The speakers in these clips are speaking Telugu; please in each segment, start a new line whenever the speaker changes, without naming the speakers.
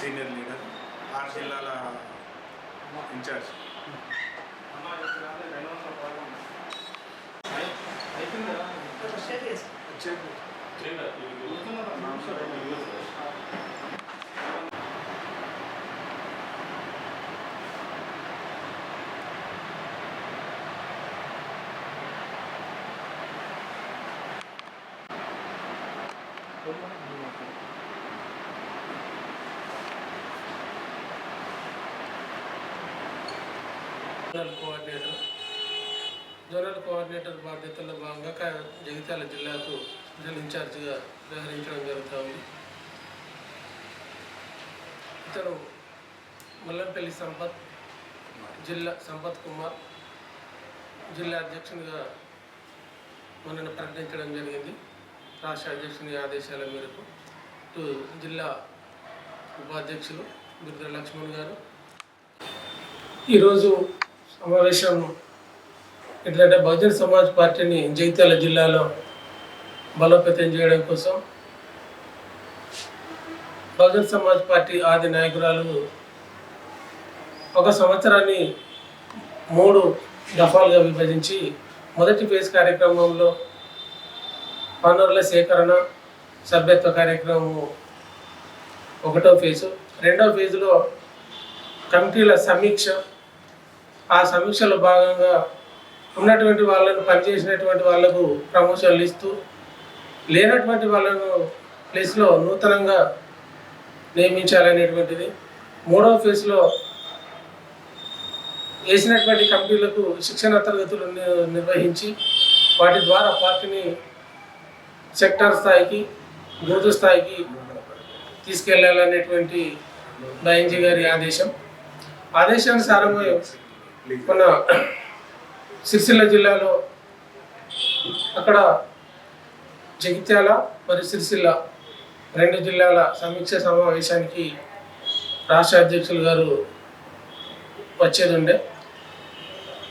సీనియర్ లీడర్ ఆరు జిల్లాల incharge
Zonal coordinator. Zonal coordinator బాధ్యతల్లో భాగంగా జగిత్యాల జిల్లాకు జిల్లా ఇన్ఛార్జిగా వ్యవహరించడం జరుగుతుంది. ఇతను ముల్లంపల్లి సంపత్ జిల్లా సంపత్ కుమార్ జిల్లా అధ్యక్షునిగా మనను ప్రకటించడం జరిగింది. రాష్ట్ర అధ్యక్షుని ఆదేశాల మేరకు జిల్లా ఉపాధ్యక్షులు బిరుద లక్ష్మణ్ గారు. ఈరోజు సమావేశం ఎట్లంటే బహుజన్ సమాజ్ పార్టీని జగిత్యాల జిల్లాలో బలోపేతం చేయడం కోసం బహుజన్ సమాజ్ పార్టీ ఆది నాయకురాలు ఒక సంవత్సరాన్ని మూడు దఫాలుగా విభజించి మొదటి ఫేజ్ కార్యక్రమంలో వనరుల సేకరణ సభ్యత్వ కార్యక్రమం ఒకటో ఫేజు. రెండో ఫేజులో కమిటీల సమీక్ష ఆ సమీక్షలో భాగంగా ఉన్నటువంటి వాళ్ళను పనిచేసినటువంటి వాళ్ళకు ప్రమోషన్లు ఇస్తూ లేనటువంటి వాళ్ళను ప్లేస్లో నూతనంగా నియమించాలనేటువంటిది. మూడవ ఫేజ్లో వేసినటువంటి కమిటీలకు శిక్షణ తరగతులు ని- నిర్వహించి వాటి ద్వారా పార్టీని సెక్టార్ స్థాయికి బూత్ స్థాయికి తీసుకెళ్ళాలనేటువంటి నయన్జీ గారి ఆదేశం. ఆదేశానుసారంగా మన సిరిసిల్ల జిల్లాలో అక్కడ జగిత్యాల మరియు సిరిసిల్ల రెండు జిల్లాల సమీక్ష సమావేశానికి రాష్ట్ర అధ్యక్షులు గారు వచ్చేది ఉండే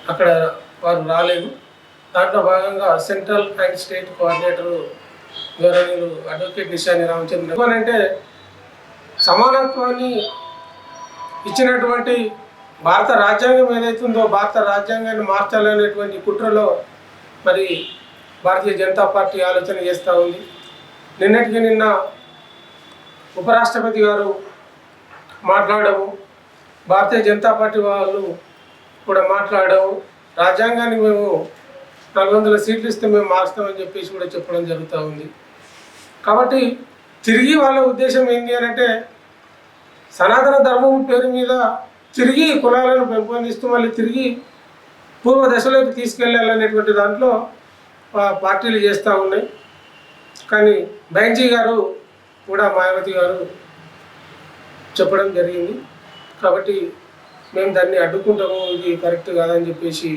అక్కడ వారు రాలేదు. దాంట్లో భాగంగా సెంట్రల్ అండ్ స్టేట్ కోఆర్డినేటర్ గౌరవనీయులు అడ్వకేట్ నిశాని రామచంద్ర అంటే సమానత్వాన్ని ఇచ్చినటువంటి భారత రాజ్యాంగం ఏదైతుందో భారత రాజ్యాంగాన్ని మార్చాలనేటువంటి కుట్రలో మరి భారతీయ జనతా పార్టీ ఆలోచన చేస్తూ ఉంది. నిన్నటికి నిన్న ఉపరాష్ట్రపతి గారు మాట్లాడము భారతీయ జనతా పార్టీ వాళ్ళు కూడా మాట్లాడము రాజ్యాంగాన్ని మేము నాలుగు వందల సీట్లు ఇస్తే మేము మారుస్తామని చెప్పేసి కూడా చెప్పడం జరుగుతూ ఉంది. కాబట్టి తిరిగి వాళ్ళ ఉద్దేశం ఏంటి అంటే సనాతన ధర్మం పేరు మీద తిరిగి కులాలను పెంపొందిస్తూ మళ్ళీ తిరిగి పూర్వ దశలోకి తీసుకెళ్ళాలనేటువంటి దాంట్లో పార్టీలు చేస్తూ ఉన్నాయి. కానీ బైంజీ గారు కూడా మాయావతి గారు చెప్పడం జరిగింది. కాబట్టి మేము దాన్ని అడ్డుకుంటాము ఇది కరెక్ట్ కాదని చెప్పేసి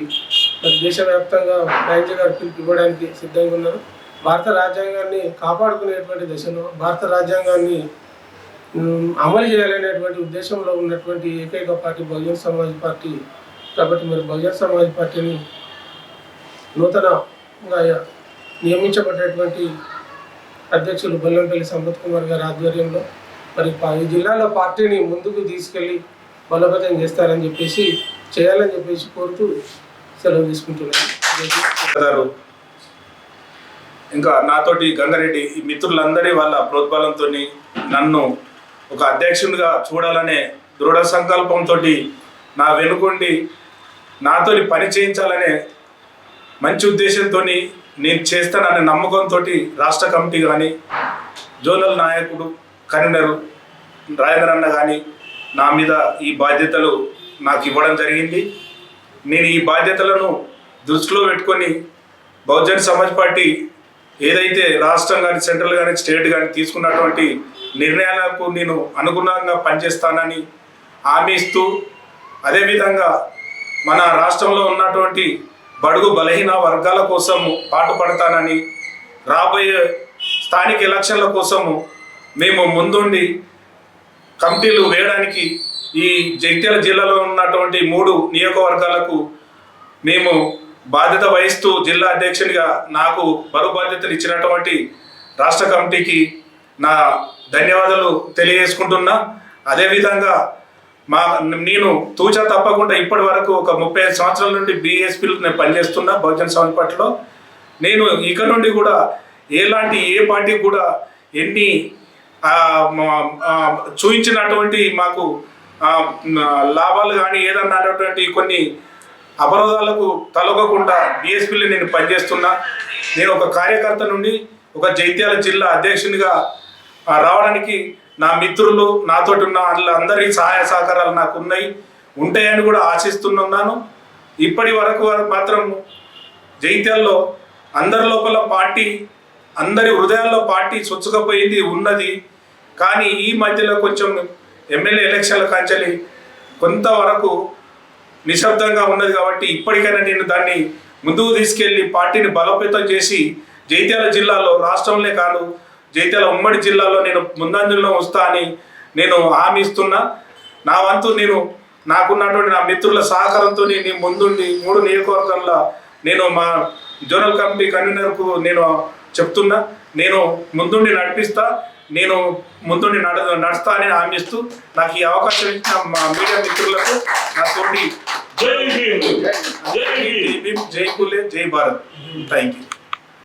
మరి దేశవ్యాప్తంగా బైంజీ గారు పిలుపు ఇవ్వడానికి సిద్ధంగా ఉన్నారు. భారత రాజ్యాంగాన్ని కాపాడుకునేటువంటి దశలో భారత రాజ్యాంగాన్ని అమలు చేయాలనేటువంటి ఉద్దేశంలో ఉన్నటువంటి ఏకైక పార్టీ బహుజన సమాజ్ పార్టీ. కాబట్టి మరి బహుజన సమాజ్ పార్టీని నూతనంగా నియమించబడ్డటువంటి అధ్యక్షులు బొల్లంపల్లి సంపత్ కుమార్ గారి ఆధ్వర్యంలో మరి ఈ జిల్లాలో పార్టీని ముందుకు తీసుకెళ్ళి బలోపేతం చేస్తారని చెప్పేసి చేయాలని చెప్పేసి కోరుతూ సెలవు తీసుకుంటున్నాను.
ఇంకా నాతోటి గంగారెడ్డి మిత్రులందరి వాళ్ళ ప్రోద్బలంతో నన్ను ఒక అధ్యక్షునిగా చూడాలనే దృఢ సంకల్పంతో నా వెనుకొండి నాతోని పని చేయించాలనే మంచి ఉద్దేశంతో నేను చేస్తాననే నమ్మకంతో రాష్ట్ర కమిటీ కానీ జోనల్ నాయకుడు కన్వీనర్ రాజేంద్ర కానీ నా మీద ఈ బాధ్యతలు నాకు ఇవ్వడం జరిగింది. నేను ఈ బాధ్యతలను దృష్టిలో పెట్టుకొని బహుజన్ సమాజ్ పార్టీ ఏదైతే రాష్ట్రం కానీ సెంట్రల్ కానీ స్టేట్ కానీ తీసుకున్నటువంటి నిర్ణయాలకు నేను అనుగుణంగా పనిచేస్తానని హామీ ఇస్తూ అదేవిధంగా మన రాష్ట్రంలో ఉన్నటువంటి బడుగు బలహీన వర్గాల కోసము పాటుపడతానని రాబోయే స్థానిక ఎలక్షన్ల కోసము మేము ముందుండి కమిటీలు వేయడానికి ఈ జగిత్యాల జిల్లాలో ఉన్నటువంటి మూడు నియోజకవర్గాలకు మేము బాధ్యత వహిస్తూ జిల్లా అధ్యక్షునిగా నాకు బరువు బాధ్యతలు ఇచ్చినటువంటి రాష్ట్ర కమిటీకి నా ధన్యవాదాలు తెలియజేసుకుంటున్నా. అదేవిధంగా మా నేను తూచా తప్పకుండా ఇప్పటి వరకు ఒక ముప్పై ఐదు సంవత్సరాల నుండి బీఎస్పీలో నేను పనిచేస్తున్నా బహుజన్ సమాజ్ పార్టీలో. నేను ఇక నుండి కూడా ఎలాంటి ఏ పార్టీ కూడా ఎన్ని చూపించినటువంటి మాకు లాభాలు కానీ ఏదన్నా అన్నటువంటి కొన్ని అవరోధాలకు తలగకుండా బీఎస్పీలో నేను పనిచేస్తున్నా. నేను ఒక కార్యకర్త నుండి ఒక జైత్యాల జిల్లా అధ్యక్షునిగా రావడానికి నా మిత్రులు నాతోటి ఉన్న వాళ్ళందరి సహాయ సహకారాలు నాకు ఉన్నాయి ఉంటాయని కూడా ఆశిస్తున్నాను. ఇప్పటి వరకు మాత్రం జైత్యాల్లో అందరి లోపల పార్టీ అందరి హృదయాల్లో పార్టీ చొచ్చుకపోయింది ఉన్నది. కానీ ఈ మధ్యలో కొంచెం ఎమ్మెల్యే ఎలక్షన్ల కాంచెలి కొంతవరకు నిశ్శబ్దంగా ఉన్నది కాబట్టి ఇప్పటికైనా నేను దాన్ని ముందుకు తీసుకెళ్ళి పార్టీని బలోపేతం చేసి జైత్యాల జిల్లాలో రాష్ట్రంలో కాదు జైత్యాల ఉమ్మడి జిల్లాలో నేను ముందంజలో వస్తా అని నేను హామీ ఇస్తున్నా. నా వంతు నేను నాకున్నటువంటి నా మిత్రుల సహకారంతో నేను ముందుండి మూడు నియోజకవర్గాల్లో నేను మా జోనల్ కమిటీ కన్వీనర్కు నేను చెప్తున్నా. నేను ముందుండి నడిపిస్తా. నేను ముందుండి నడ నడుస్తా అని హామీ ఇస్తూ నాకు ఈ అవకాశం ఇచ్చిన మా మీడియా మిత్రులకు నా తోటి
జై భీమ్ జై భీమ్
జై పూలే జై భారత్. Thank you.